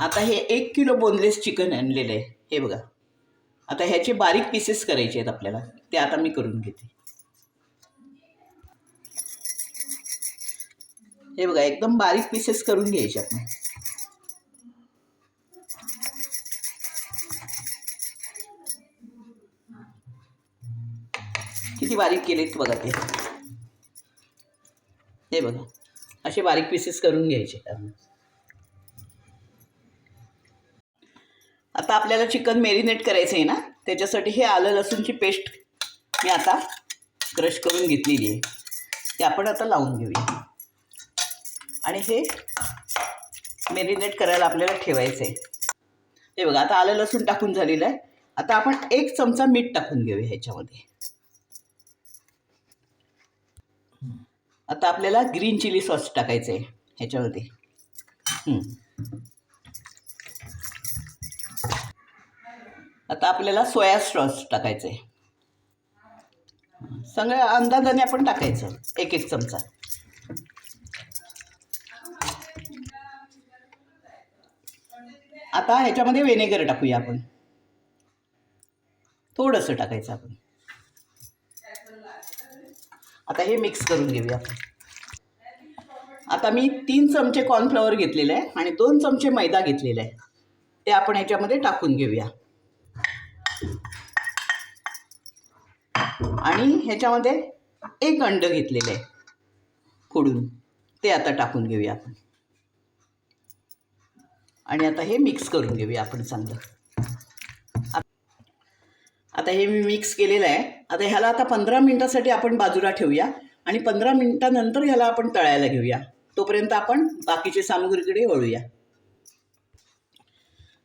आता हे एक किलो बोनलेस चिकन आणलेलं आहे. हे बघा. आता ह्याचे बारीक पीसेस करायचे आहेत आपल्याला. ते आता मी करून घेते. हे बघा एकदम बारीक पीसेस करून घ्यायचे आपण. किती बारीक केलेत बघा ते. हे बघा. असे बारीक पीसेस करून घ्यायचे आता आपल्याला चिकन मेरिनेट करायचं आहे ना त्याच्यासाठी हे आलं लसूणची पेस्ट मी आता क्रश करून घेतलेली आहे. ते आपण आता लावून घेऊया. आणि हे मेरिनेट करायला आपल्याला ठेवायचं आहे. हे बघा आता आलं लसूण टाकून झालेलं आहे. आता आपण एक चमचा मीठ टाकून घेऊया ह्याच्यामध्ये. आता आपल्याला ग्रीन चिली सॉस टाकायचं आहे ह्याच्यामध्ये. आता आपल्याला सोया सॉस टाकायचं आहे. सगळ्या अंदाजाने आपण टाकायचं एक एक चमचा. आता ह्याच्यामध्ये व्हिनेगर टाकूया आपण. थोडंसं टाकायचं आपण. आता हे मिक्स करून घेऊया आपण. आता मी तीन चमचे कॉर्नफ्लॉवर घेतलेले आहे आणि दोन चमचे मैदा घेतलेला आहे. ते आपण ह्याच्यामध्ये टाकून घेऊया. आणि ह्याच्यामध्ये एक अंड घेतलेलं आहे. फोडून. ते आता टाकून घेऊया आपण. आणि आता हे मिक्स करून घेऊया आपण चांगलं. आता हे मी मिक्स केलेलं आहे. आता ह्याला आता पंधरा मिनटासाठी आपण बाजूला ठेवूया. आणि पंधरा मिनटानंतर ह्याला आपण तळायला घेऊया. तोपर्यंत आपण बाकीचे सामुग्रीकडे वळूया.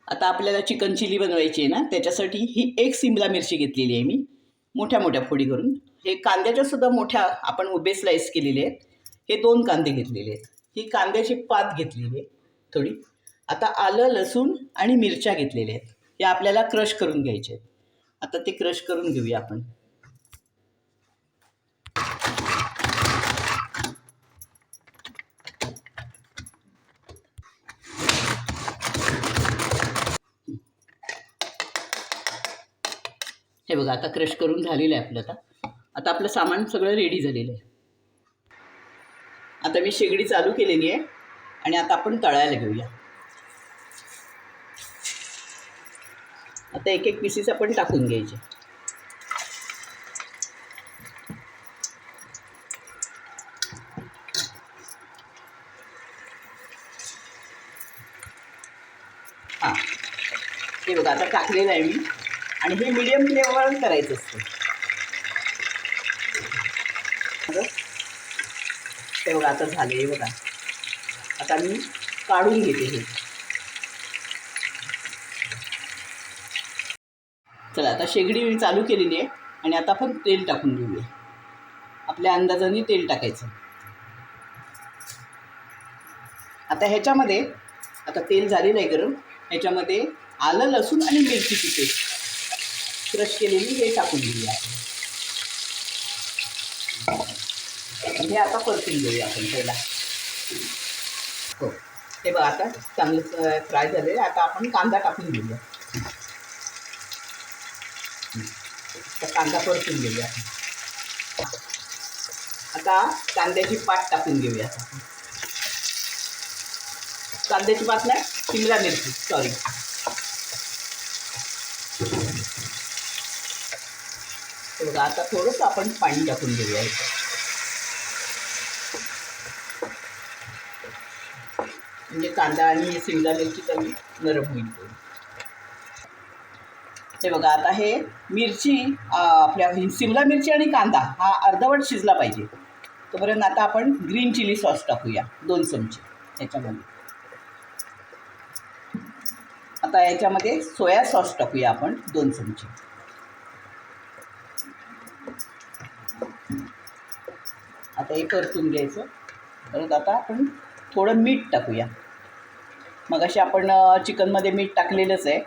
आता आपल्याला चिकन चिली बनवायची आहे ना त्याच्यासाठी ही एक सिमला मिरची घेतलेली आहे मी मोठ्या मोठ्या फोडी करून. हे कांद्याच्या सुद्धा मोठ्या आपण उभे स्लाईस केलेले आहेत. हे दोन कांदे घेतलेले आहेत. ही कांद्याची पात घेतलेली आहे थोडी. आता आलं लसूण आणि मिरच्या घेतलेल्या आहेत. या आपल्याला क्रश करून घ्यायचे आहेत. आता ते क्रश करून घेऊया आपण. हे बघा आता क्रश करून झालेलं आहे आपलं आता. आता आपलं सामान सगळं रेडी झालेलं आहे. आता मी शेगडी चालू केलेली आहे आणि आता आपण तळायला घेऊया. आता एक एक पीसीस आपण टाकून घ्यायचे. हां. हे बघा आता टाकलेलं आहे मी. आणि हे मिडियम फ्लेमवर करायचं असतं. ते बघा आता झालं आहे बघा. आता मी काढून घेते हे. चला आता शेगडी मी चालू केलेली आहे आणि आता आपण तेल टाकून घेऊया. आपल्या अंदाजाने तेल टाकायचं. आता ह्याच्यामध्ये आता तेल झालेलं आहे गरम ह्याच्यामध्ये आलं लसूण आणि मिरचीची पेस्ट. क्रश केलेली हे टाकून घेऊया आपण. हे आता परतून घेऊया आपण पहिला. हो. हे बघा आता चांगलं फ्राय झाले. आता आपण कांदा टाकून घेऊया. तर कांदा परतून घेऊया. आता कांद्याची पात टाकून घेऊया. कांद्याची पात नाही शिमला मिरची. सॉरी बघा आता थोडंसं आपण पाणी टाकून घेऊया म्हणजे कांदा आणि शिमला मिरची कमी नरम होईल. हे बघा आता हे मिरची आपल्या शिमला सिमला मिरची आणि कांदा हा अर्धवट शिजला पाहिजे. तोपर्यंत आता आपण ग्रीन चिली सॉस टाकूया दोन चमचे याच्यामध्ये आता याच्यामध्ये सोया सॉस टाकूया आपण दोन चमचे. हे परतून घ्यायचं. परत आता आपण थोडं मीठ टाकूया. मग अशी आपण चिकनमध्ये मीठ टाकलेलंच आहे.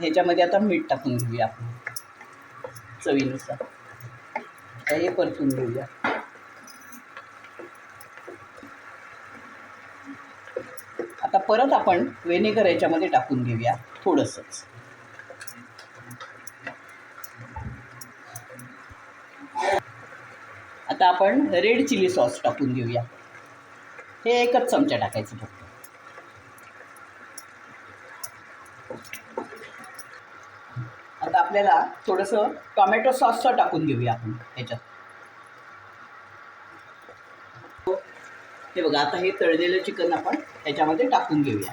ह्याच्यामध्ये आता मीठ टाकून घेऊया आपण. चवीनुसार. आता हे परतून घेऊया. आता परत आपण व्हिनेगर याच्यामध्ये टाकून घेऊया थोडंसंच. आता आपण रेड चिली सॉस टाकून घेऊया हे एकच चमचा टाकायचं फक्त. आता आपल्याला थोडंसं टोमॅटो सॉसचं टाकून घेऊया आपण ह्याच्यात. हे बघा आता हे तळलेलं चिकन आपण ह्याच्यामध्ये टाकून घेऊया.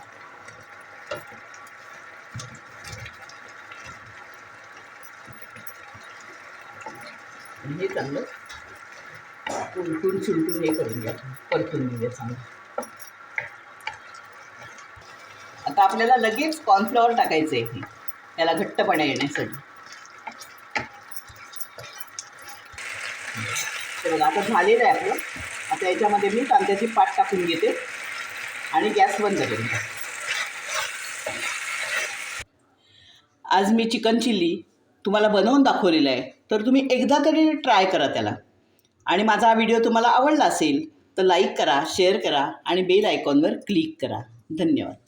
हे चांगलं उलटून चुलटून हे करून घ्या परतून घेऊया चांगलं. आता आपल्याला लगेच कॉर्नफ्लॉवर टाकायचं आहे. त्याला घट्टपणा येण्यासाठी. बघा आता झालेलं आहे आपलं. आता याच्यामध्ये मी कांद्याची पाट टाकून घेते. आणि गॅस बंद करून आज मी चिकन चिल्ली तुम्हाला बनवून दाखवलेलं आहे. तर तुम्ही एकदा तरी ट्राय करा त्याला. आणि माझा हा व्हिडिओ तुम्हाला आवडला असेल तर लाईक करा शेअर करा आणि बेल आयकॉनवर क्लिक करा. धन्यवाद.